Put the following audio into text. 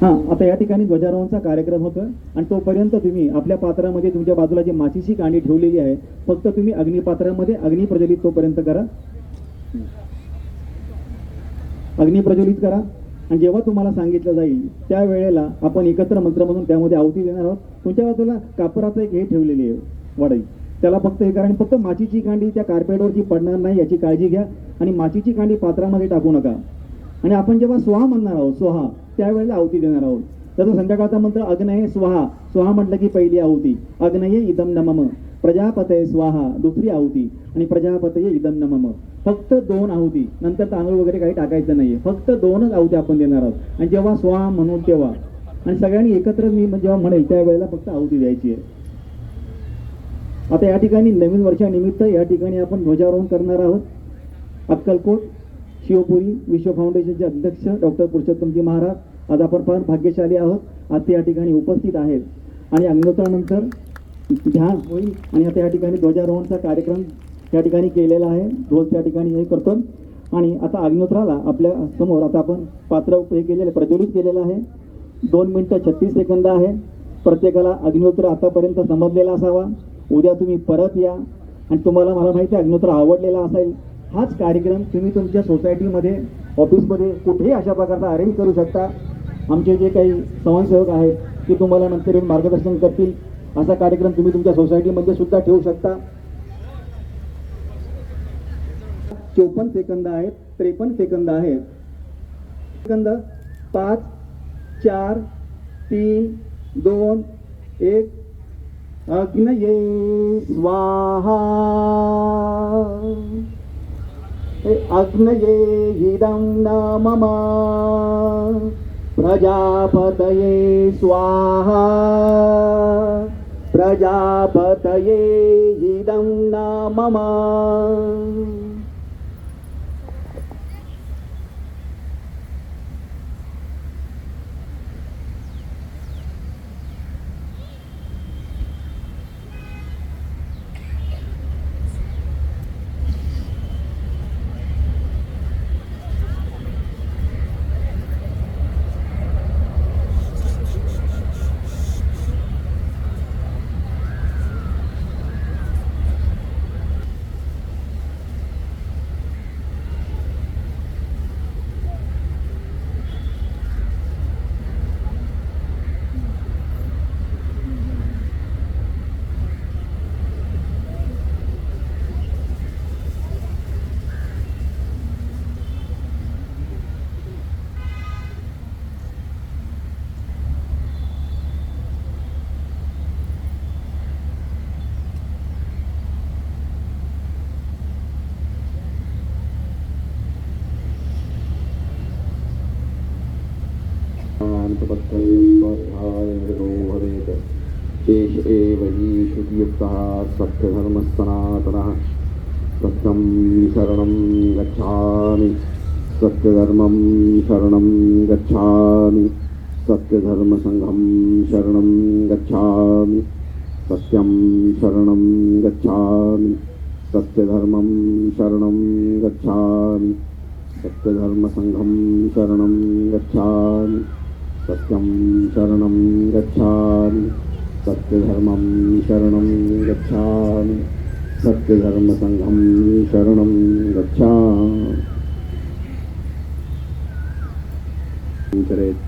हा आता या ठिकाणी ध्वजारोहणचा कार्यक्रम होतोय आणि तोपर्यंत तुम्ही आपल्या पात्रामध्ये तुमच्या बाजूला जी माचीची कांडी ठेवलेली आहे फक्त तुम्ही अग्निपात्रामध्ये अग्नी प्रज्वलित तोपर्यंत करा. अग्नी प्रज्वलित करा. आणि जेव्हा तुम्हाला सांगितलं जाईल त्या वेळेला आपण एकत्र मंत्र म्हणून त्यामध्ये आहुती देणार आहोत. तुमच्या बाजूला कापराचं एक हे ठेवलेली आहे वडई त्याला फक्त हे कारण फक्त माचीची कांडी त्या कार्पेटवरची पडणार नाही याची काळजी घ्या. आणि माचीची कांडी पात्रामध्ये टाकू नका. आणि आपण जेव्हा स्वाहा म्हणणार आहोत स्वाहा त्यावेळेला आहुती देणार आहोत. त्याचा संध्याकाळचा मंत्र अग्नये स्वाहा. स्वाहा म्हटलं की पहिली आहुती. अग्नये इदम नमम. प्रजापतये स्वाहा दुसरी आहुती. आणि प्रजापतये इदम नमम. फक्त दोन आहुती. नंतर तांदूळ वगैरे काही टाकायचं नाहीये. फक्त दोनच आहुती आपण देणार आहोत. आणि जेव्हा स्वाहा म्हणून तेव्हा. आणि सगळ्यांनी एकत्र मी जेव्हा म्हणेल त्यावेळेला फक्त आहुती द्यायची आहे. आता या ठिकाणी नवीन वर्षानिमित्त या ठिकाणी आपण ध्वजारोहण करणार आहोत. अक्कलकोट शिवपुरी विश्व फाउंडेशनचे अध्यक्ष डॉक्टर पुरुषोत्तमजी महाराज आज आपण फार भाग्यशाली आहोत. आता या ठिकाणी उपस्थित आहेत. आणि अग्निहोत्रानंतर ध्यान होईल. आणि आता या ठिकाणी ध्वजारोहणचा कार्यक्रम त्या ठिकाणी केलेला आहे. ढोल त्या ठिकाणी हे करतो आणि आता अग्नोत्राला आपल्यासमोर आता आपण पात्र हे केलेलं प्रज्वलित केलेलं आहे. दोन मिनटं छत्तीस सेकंद आहे. प्रत्येकाला अग्निहोत्र आतापर्यंत समजलेला असावा. उद्या तुम्ही परत या. आणि तुम्हाला मला माहिती आहे अग्निहोत्र आवडलेला असेल हाच कार्यक्रम तुम्ही तुमच्या सोसायटीमध्ये ऑफिसमध्ये कुठेही अशा प्रकारचा अरेंज करू शकता. आमचे जे काही समाजसेवक आहेत ते तुम्हाला नंतर येऊन मार्गदर्शन करतील. असा कार्यक्रम तुम्ही तुमच्या सोसायटीमध्ये सुद्धा ठेवू शकता. चोपन्न सेकंद आहेत त्रेपन्न सेकंद आहेत. सेकंद पाच चार तीन दोन एक. अग्नये स्वाहा. अग्नये इदं नाम प्रजापतये स्वाहा। प्रजापतये इदं न मम शेष एव हि श्रुतियुक्तः सत्यधर्मः सनातनः सत्यं शरणं गच्छामि। सत्यधर्मं शरणं गच्छामि। सत्यधर्मसङ्घं शरणं गच्छामि। सत्यं शरणं गच्छामि। सत्यधर्मं शरणं गच्छामि। सत्यधर्मसङ्घं शरणं गच्छामि सत्यं शरणं गच्छामि सत्यधर्मं शरणं गच्छामि सत्यधर्मसङ्घं शरणं गच्छामि करेत्